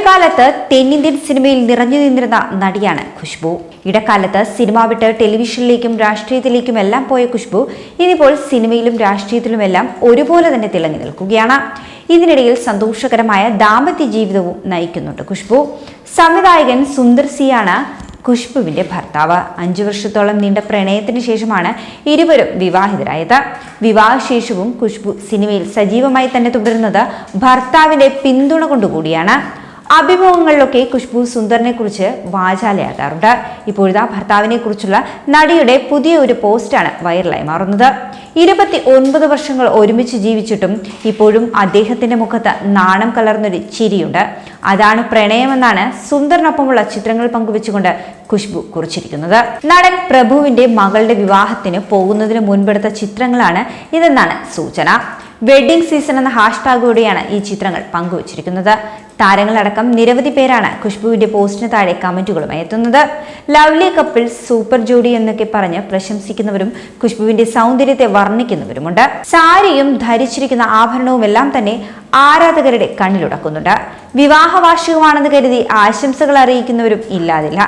ഒരു കാലത്ത് തെന്നിന്ത്യൻ സിനിമയിൽ നിറഞ്ഞു നിന്നിരുന്ന നടിയാണ് ഖുഷ്ബു. ഇടക്കാലത്ത് സിനിമ വിട്ട് ടെലിവിഷനിലേക്കും രാഷ്ട്രീയത്തിലേക്കും എല്ലാം പോയ ഖുഷ്ബു ഇനിയിപ്പോൾ സിനിമയിലും രാഷ്ട്രീയത്തിലുമെല്ലാം ഒരുപോലെ തന്നെ തിളങ്ങി നിൽക്കുകയാണ്. ഇതിനിടയിൽ സന്തോഷകരമായ ദാമ്പത്യ ജീവിതവും നയിക്കുന്നുണ്ട് ഖുഷ്ബു. സംവിധായകൻ സുന്ദർ സിയാണ് ഖുഷ്ബുവിന്റെ ഭർത്താവ്. അഞ്ചു വർഷത്തോളം നീണ്ട പ്രണയത്തിന് ശേഷമാണ് ഇരുവരും വിവാഹിതരായത്. വിവാഹശേഷവും ഖുഷ്ബു സിനിമയിൽ സജീവമായി തന്നെ തുടരുന്നത് ഭർത്താവിന്റെ പിന്തുണ കൊണ്ടുകൂടിയാണ്. അഭിമുഖങ്ങളിലൊക്കെ ഖുഷ്ബു സുന്ദറിനെ കുറിച്ച് വാചാലയാകാറുണ്ട്. ഇപ്പോഴിതാ ഭർത്താവിനെ കുറിച്ചുള്ള നടിയുടെ പുതിയ ഒരു പോസ്റ്റാണ് വൈറലായി മാറുന്നത്. ഇരുപത്തി ഒൻപത് വർഷങ്ങൾ ഒരുമിച്ച് ജീവിച്ചിട്ടും ഇപ്പോഴും അദ്ദേഹത്തിന്റെ മുഖത്ത് നാണം കലർന്നൊരു ചിരിയുണ്ട്. അതാണ് പ്രണയമെന്നാണ് സുന്ദറിനൊപ്പമുള്ള ചിത്രങ്ങൾ പങ്കുവെച്ചുകൊണ്ട് ഖുഷ്ബു കുറിച്ചിരിക്കുന്നത്. നടൻ പ്രഭുവിന്റെ മകളുടെ വിവാഹത്തിന് പോകുന്നതിന് മുൻപെടുത്ത ചിത്രങ്ങളാണ് ഇതെന്നാണ് സൂചന. വെഡ്ഡിംഗ് സീസൺ എന്ന ഹാഷ്ടാഗോടെയാണ് ഈ ചിത്രങ്ങൾ പങ്കുവച്ചിരിക്കുന്നത്. താരങ്ങളടക്കം നിരവധി പേരാണ് ഖുഷ്ബുവിന്റെ പോസ്റ്റിന് താഴെ കമന്റുകളുമായി എത്തുന്നത്. ലവ്ലി കപ്പിൾ സൂപ്പർ ജോഡി എന്നൊക്കെ പറഞ്ഞ് പ്രശംസിക്കുന്നവരും ഖുഷ്ബുവിന്റെ സൗന്ദര്യത്തെ വർണിക്കുന്നവരുമുണ്ട്. സാരിയും ധരിച്ചിരിക്കുന്ന ആഭരണവും എല്ലാം തന്നെ ആരാധകരുടെ കണ്ണിലുടക്കുന്നുണ്ട്. വിവാഹ വാർഷികമാണെന്ന് കരുതി ആശംസകൾ അറിയിക്കുന്നവരും ഇല്ലാതില്ല.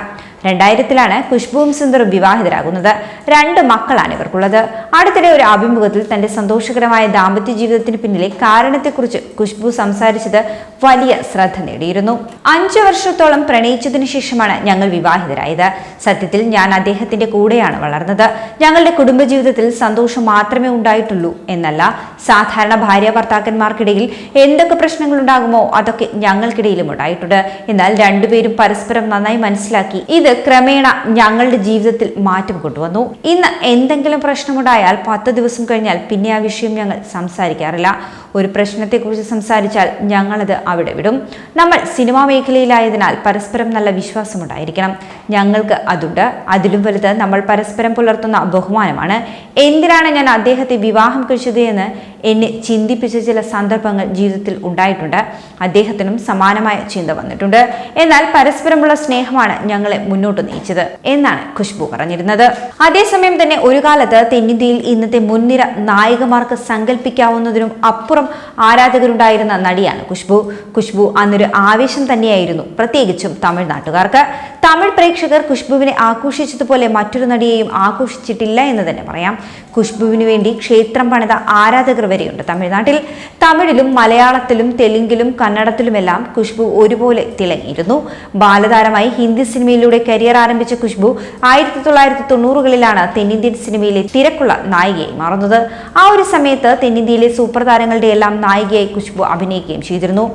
രണ്ടായിരത്തിലാണ് ഖുഷ്ബുവും സുന്ദറും വിവാഹിതരാകുന്നത്. രണ്ട് മക്കളാണ് ഇവർക്കുള്ളത്. അടുത്തിടെ ഒരു അഭിമുഖത്തിൽ തന്റെ സന്തോഷകരമായ ദാമ്പത്യ ജീവിതത്തിന് പിന്നിലെ കാരണത്തെക്കുറിച്ച് ഖുഷ്ബു സംസാരിച്ചത് വലിയ ശ്രദ്ധ നേടിയിരുന്നു. അഞ്ചു വർഷത്തോളം പ്രണയിച്ചതിനു ശേഷമാണ് ഞങ്ങൾ വിവാഹിതരായത്. സത്യത്തിൽ ഞാൻ അദ്ദേഹത്തിന്റെ കൂടെയാണ് വളർന്നത്. ഞങ്ങളുടെ കുടുംബജീവിതത്തിൽ സന്തോഷം മാത്രമേ ഉണ്ടായിട്ടുള്ളൂ എന്നല്ല സാധാരണ ഭാര്യ ഭർത്താക്കന്മാർക്കിടയിൽ എന്തൊക്കെ പ്രശ്നങ്ങൾ ഉണ്ടാകുമോ അതൊക്കെ ഞങ്ങൾക്കിടയിലും ഉണ്ടായിട്ടുണ്ട്. എന്നാൽ രണ്ടുപേരും പരസ്പരം നന്നായി മനസ്സിലാക്കി ഇത് ക്രമേണ ഞങ്ങളുടെ ജീവിതത്തിൽ മാറ്റം കൊണ്ടുവന്നു. ഇന്ന് എന്തെങ്കിലും പ്രശ്നമുണ്ടായാൽ പത്ത് ദിവസം കഴിഞ്ഞാൽ പിന്നെ ആ വിഷയം ഞങ്ങൾ സംസാരിക്കാറില്ല. ഒരു പ്രശ്നത്തെക്കുറിച്ച് സംസാരിച്ചാൽ ഞങ്ങളത് അവിടെ വിടും. നമ്മൾ സിനിമാ മേഖലയിലായതിനാൽ പരസ്പരം നല്ല വിശ്വാസമുണ്ടായിരിക്കണം. ഞങ്ങൾക്ക് അതുണ്ട്. അതിലും വലുത് നമ്മൾ പരസ്പരം പുലർത്തുന്ന ബഹുമാനമാണ്. എന്തിനാണ് ഞാൻ അദ്ദേഹത്തെ വിവാഹം കഴിച്ചത് എന്ന് എന്നെ ചിന്തിപ്പിച്ച ചില സന്ദർഭങ്ങൾ ജീവിതത്തിൽ ഉണ്ടായിട്ടുണ്ട്. അദ്ദേഹത്തിനും സമാനമായ ചിന്ത വന്നിട്ടുണ്ട്. എന്നാൽ പരസ്പരമുള്ള സ്നേഹമാണ് ഞങ്ങളെ മുന്നോട്ട് നയിച്ചത് എന്നാണ് ഖുഷ്ബു പറഞ്ഞിരുന്നത്. അതേസമയം തന്നെ ഒരു കാലത്ത് തെന്നിന്ത്യയിൽ ഇന്നത്തെ മുൻനിര നായികമാർക്ക് സങ്കല്പിക്കാവുന്നതിനും അപ്പുറം ആരാധകരുണ്ടായിരുന്ന നടിയാണ് ഖുഷ്ബു ഖുഷ്ബു അന്നൊരു ആവേശം തന്നെയായിരുന്നു പ്രത്യേകിച്ചും തമിഴ്നാട്ടുകാർക്ക്. തമിഴ് പ്രേക്ഷകർ ഖുഷ്ബുവിനെ ആഘോഷിച്ചതുപോലെ മറ്റൊരു നടിയെയും ആഘോഷിച്ചിട്ടില്ല എന്ന് തന്നെ പറയാം. ഖുഷ്ബുവിന് വേണ്ടി ക്ഷേത്രം പണിത ആരാധകർ വരെയുണ്ട്. തമിഴ്നാട്ടിൽ തമിഴിലും മലയാളത്തിലും തെലുങ്കിലും കന്നഡത്തിലുമെല്ലാം ഖുഷ്ബു ഒരുപോലെ തിളങ്ങിയിരുന്നു. ബാലതാരമായി ഹിന്ദി സിനിമയിലൂടെ കരിയർ ആരംഭിച്ച ഖുഷ്ബു ആയിരത്തി തൊള്ളായിരത്തി തൊണ്ണൂറുകളിലാണ് തെന്നിന്ത്യൻ സിനിമയിലെ തിരക്കുള്ള നായികയായി മാറുന്നത്. ആ ഒരു സമയത്ത് തെന്നിന്ത്യയിലെ സൂപ്പർ താരങ്ങളുടെ എല്ലാം നായികയായി ഖുഷ്ബു അഭിനയിക്കുകയും ചെയ്തിരുന്നു.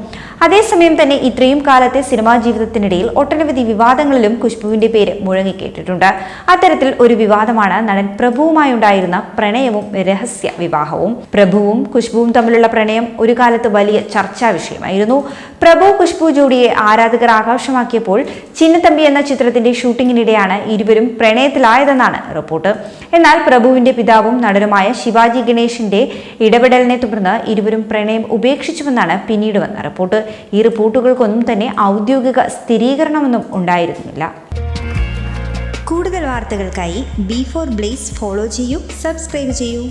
അതേസമയം തന്നെ ഇത്രയും കാലത്തെ സിനിമാ ജീവിതത്തിനിടയിൽ ഒട്ടനവധി വിവാദങ്ങളിലും ഖുഷ്ബുവിന്റെ പേര് മുഴങ്ങിക്കേട്ടിട്ടുണ്ട് അത്തരത്തിൽ ഒരു വിവാദമാണ് നടൻ പ്രഭുവുമായി ഉണ്ടായിരുന്ന പ്രണയവും രഹസ്യ വിവാഹവും. പ്രഭുവും ഖുഷ്ബുവും തമ്മിലുള്ള പ്രണയം ഒരു കാലത്ത് വലിയ ചർച്ചാ വിഷയമായിരുന്നു. പ്രഭു ഖുഷ്ബു ജോഡിയെ ആരാധകർ ആകാശമാക്കിയപ്പോൾ ചിന്നത്തമ്പി എന്ന ചിത്രത്തിന്റെ ഷൂട്ടിങ്ങിനിടെയാണ് ഇരുവരും പ്രണയത്തിലായതെന്നാണ് റിപ്പോർട്ട്. എന്നാൽ പ്രഭുവിന്റെ പിതാവും നടനുമായ ശിവാജി ഗണേഷിന്റെ ഇടപെടലിനെ തുടർന്ന് ഇരുവരും പ്രണയം ഉപേക്ഷിച്ചുവെന്നാണ് പിന്നീട് വന്ന റിപ്പോർട്ട്. ഈ റിപ്പോർട്ടുകൾക്കൊന്നും തന്നെ ഔദ്യോഗിക സ്ഥിരീകരണമൊന്നും ഉണ്ടായിരുന്നില്ല. കൂടുതൽ വാർത്തകൾക്കായി ബി ഫോർ ബ്ലേസ് ഫോളോ ചെയ്യൂ സബ്സ്ക്രൈബ് ചെയ്യൂ.